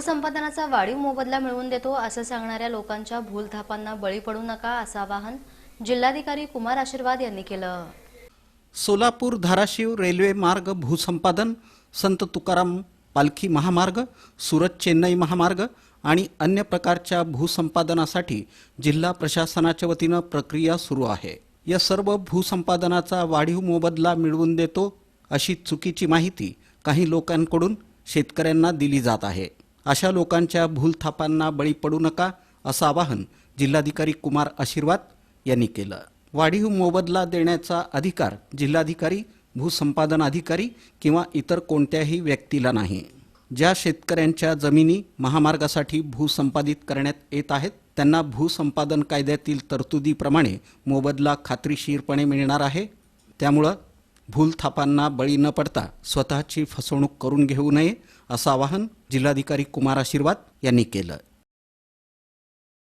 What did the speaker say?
भूसंपादनाचा वाढीव मोबदला मिळवून देतो असं सांगणाऱ्या लोकांच्या भूलथापांना बळी पडू नका असं आवाहन जिल्हाधिकारी कुमार आशीर्वाद यांनी केलं. सोलापूर धाराशिव रेल्वे मार्ग भूसंपादन संत तुकाराम पालखी महामार्ग सुरत चेन्नई महामार्ग आणि अन्य प्रकारच्या भूसंपादनासाठी जिल्हा प्रशासनाच्या वतीनं प्रक्रिया सुरू आहे. या सर्व भूसंपादनाचा वाढीव मोबदला मिळवून देतो अशी चुकीची माहिती काही लोकांकडून शेतकऱ्यांना दिली जात आहे. अशा लोकांच्या भूलथापांना बळी पडू नका असं आवाहन जिल्हाधिकारी कुमार आशीर्वाद यांनी केलं. वाढीव मोबदला देण्याचा अधिकार जिल्हाधिकारी भूसंपादन अधिकारी किंवा इतर कोणत्याही व्यक्तीला नाही. ज्या शेतकऱ्यांच्या जमिनी महामार्गासाठी भूसंपादित करण्यात येत आहेत त्यांना भूसंपादन कायद्यातील तरतुदीप्रमाणे मोबदला खात्रीशीरपणे मिळणार आहे. त्यामुळं भूलथापांना बळी न पडता स्वतःची फसवणूक करून घेऊ नये असं आवाहन जिल्हाधिकारी कुमार आशीर्वाद यांनी केलं.